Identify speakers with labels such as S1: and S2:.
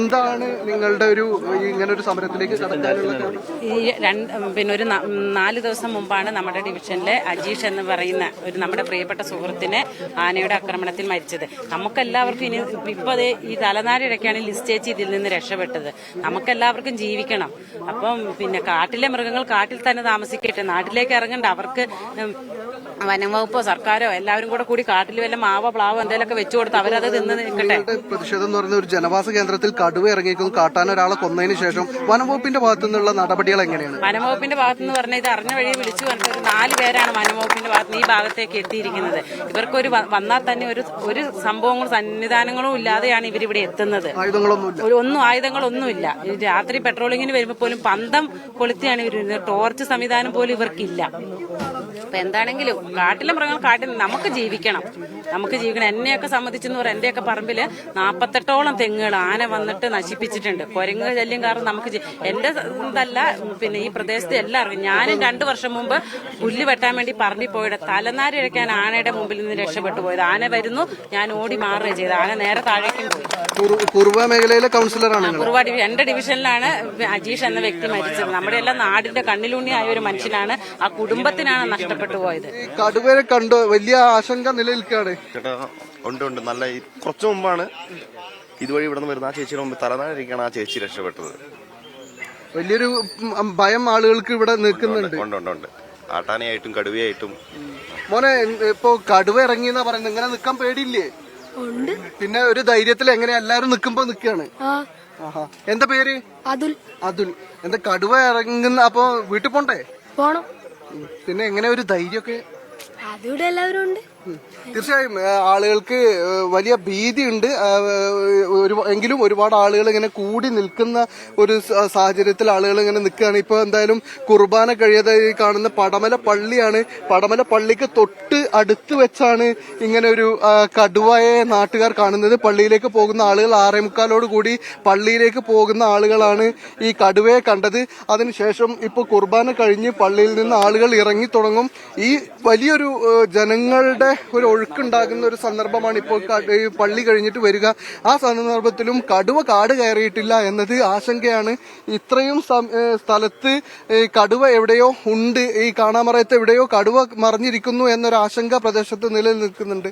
S1: എന്താണ് നിങ്ങളുടെ ഒരു ഇങ്ങനെ ഒരു സമരത്തിലേക്ക്?
S2: ഈ രണ്ട് പിന്നെ ഒരു നാല് ദിവസം മുമ്പാണ് നമ്മുടെ ഡിവിഷനിലെ അജീഷ് എന്ന് പറയുന്ന ഒരു നമ്മുടെ പ്രിയപ്പെട്ട സുഹൃത്തിനെ ആനയുടെ ആക്രമണത്തിൽ മരിച്ചത്. നമുക്കെല്ലാവർക്കും ഇനി ഇപ്പൊ ദേ ഈ തലനാരിഴക്കാണ് ലിസ്റ്റേച്ച് ഇതിൽ നിന്ന് രക്ഷപ്പെട്ടത്. നമുക്കെല്ലാവർക്കും ജീവിക്കണം. അപ്പം പിന്നെ കാട്ടിലെ മൃഗങ്ങൾ കാട്ടിൽ തന്നെ താമസിക്കട്ടെ. നാട്ടിലേക്ക് ഇറങ്ങണ്ട. അവർക്ക് വനം വനംവകുപ്പോ സർക്കാരോ എല്ലാവരും കൂടെ കൂടി കാട്ടിൽ വല്ല മാവോ പ്ലാവോ എന്തെങ്കിലുമൊക്കെ വെച്ചു കൊടുത്ത് അവരത് തിന്ന് നിൽക്കട്ടെ.
S1: പ്രതിഷേധം എന്ന് പറയുന്ന ഒരു ജനവാസ കേന്ദ്രത്തിൽ കടുവ ഇറങ്ങിയിരിക്കുന്നു. കാട്ടാൻ ഒരാളെ കൊന്നതിന് ശേഷം വനംവകുപ്പിന്റെ ഭാഗത്തു നിന്നുള്ള നടപടികൾ എങ്ങനെയാണ്?
S2: വനംവകുപ്പിന്റെ ഭാഗത്തുനിന്ന് പറഞ്ഞ ഇത് അറിഞ്ഞ വഴി വിളിച്ചു പറഞ്ഞ നാല് പേരാണ് വനംവകുപ്പിന്റെ ഭാഗത്ത് ഈ ഭാഗത്തേക്ക് എത്തിയിരിക്കുന്നത്. ഇവർക്ക് ഒരു വന്നാൽ തന്നെ ഒരു ഒരു സംഭവങ്ങളും സന്നിധാനങ്ങളും ഇല്ലാതെയാണ് ഇവരിവിടെ എത്തുന്നത്. ഒന്നും ആയുധങ്ങളൊന്നുമില്ല. രാത്രി പെട്രോളിങ്ങിന് വരുമ്പോൾ പോലും പന്തം കൊളുത്തിയാണ് ഇവർ. ടോർച്ച് സംവിധാനം പോലും ഇവർക്കില്ല. അപ്പൊ എന്താണെങ്കിലും കാട്ടിലെ മൃഗങ്ങൾ കാട്ടിൽ നമുക്ക് ജീവിക്കണം. നമുക്ക് ജീവിക്കണം. എന്നെയൊക്കെ സംബന്ധിച്ചെന്ന് പറയാം എന്റെയൊക്കെ പറമ്പിൽ നാപ്പത്തെട്ടോളം തെങ്ങുകൾ ആന വന്നിട്ട് നശിപ്പിച്ചിട്ടുണ്ട്. കുരങ്ങ് ശല്യം കാരണം നമുക്ക് എന്റെ ഇതല്ല പിന്നെ ഈ പ്രദേശത്ത് എല്ലാവർക്കും ഞാനും രണ്ടു വർഷം മുമ്പ് പുല്ല് വെട്ടാൻ വേണ്ടി പറമ്പിൽ പോയിട്ട് തലനാരി ഇഴക്കാൻ ആനയുടെ മുമ്പിൽ നിന്ന് രക്ഷപ്പെട്ടു പോയത്. ആന വരുന്നു ഞാൻ ഓടി മാറുകയും ചെയ്തു. ആന നേരെ താഴേക്കും പോയി.
S1: കുറുവ മേഖലയിലെ കൗൺസിലറാണ്
S2: കുറുവാ എന്റെ ഡിവിഷനിലാണ് അജീഷ് എന്ന വ്യക്തി മരിച്ചത്. നമ്മുടെ എല്ലാം നാടിന്റെ കണ്ണിലുണ്ണിയായ ഒരു മനുഷ്യനാണ്. ആ കുടുംബത്തിനാണ് നഷ്ടപ്പെട്ടു പോയത്.
S1: കടുവരെ കടുവയെ കണ്ടു? വലിയ ആശങ്ക നിലനിൽക്കുകയാണ്.
S3: ചേട്ടാ ഉണ്ട് ഉണ്ട്. നല്ല ഈ കുറച്ചു മുമ്പാണ് ഇതുവഴി ഇവിടെ നിന്ന് വരുന്ന ആ ചേച്ചിയുടെ മുമ്പ് തലനാരിക്കാണ് ആ ചേച്ചി രക്ഷപ്പെട്ടത്.
S1: വലിയൊരു ഭയം ആളുകൾക്ക് ഇവിടെ നിൽക്കുന്നുണ്ട്.
S3: ആട്ടാനയായിട്ടും കടുവയായിട്ടും.
S1: മോനെ ഇപ്പൊ കടുവ ഇറങ്ങി എന്നാ പറയുന്നത്. ഇങ്ങനെ നിക്കാൻ പേടിയില്ലേ?
S4: ഉണ്ട്.
S1: പിന്നെ ഒരു ധൈര്യത്തിൽ എങ്ങനെ എല്ലാരും നിക്കുമ്പോ നിക്കാണ് എന്താ പേര്?
S4: അതുൽ.
S1: അതുൽ. എന്താ കടുവ ഇറങ്ങുന്ന അപ്പൊ വീട്ടിൽ പോണ്ടേ?
S4: പോണം.
S1: പിന്നെ എങ്ങനെ ഒരു ധൈര്യൊക്കെ
S4: അതിവിടെ എല്ലാവരും ഉണ്ട്.
S1: തീർച്ചയായും ആളുകൾക്ക് വലിയ ഭീതിയുണ്ട്. ഒരു എങ്കിലും ഒരുപാട് ആളുകൾ ഇങ്ങനെ കൂടി നിൽക്കുന്ന ഒരു സാഹചര്യത്തിൽ ആളുകൾ ഇങ്ങനെ നിൽക്കുകയാണ്. ഇപ്പൊ എന്തായാലും കുർബാന കഴിയാതെ കാണുന്ന പടമല പള്ളിയാണ്. പടമല പള്ളിക്ക് തൊട്ട് അടുത്ത് വെച്ചാണ് ഇങ്ങനെ ഒരു കടുവയെ നാട്ടുകാർ കാണുന്നത്. പള്ളിയിലേക്ക് പോകുന്ന ആളുകൾ ആറേ മുക്കാലോട് കൂടി പള്ളിയിലേക്ക് പോകുന്ന ആളുകളാണ് ഈ കടുവയെ കണ്ടത്. അതിനുശേഷം ഇപ്പൊ കുർബാന കഴിഞ്ഞ് പള്ളിയിൽ നിന്ന് ആളുകൾ ഇറങ്ങി തുടങ്ങും. ഈ വലിയൊരു ജനങ്ങളുടെ ഒരു ഒഴുക്കുണ്ടാകുന്ന ഒരു സന്ദർഭമാണ് ഇപ്പോൾ പള്ളി കഴിഞ്ഞിട്ട് വരിക. ആ സന്ദർഭത്തിലും കടുവ കാട് കയറിയിട്ടില്ല എന്നത് ആശങ്കയാണ്. ഇത്രയും സ്ഥലത്ത് കടുവ എവിടെയോ ഉണ്ട്. ഈ കാണാമറയത്ത് എവിടെയോ കടുവ മറിഞ്ഞിരിക്കുന്നു എന്നൊരു ആശങ്ക പ്രദേശത്ത് നിലനിൽക്കുന്നുണ്ട്.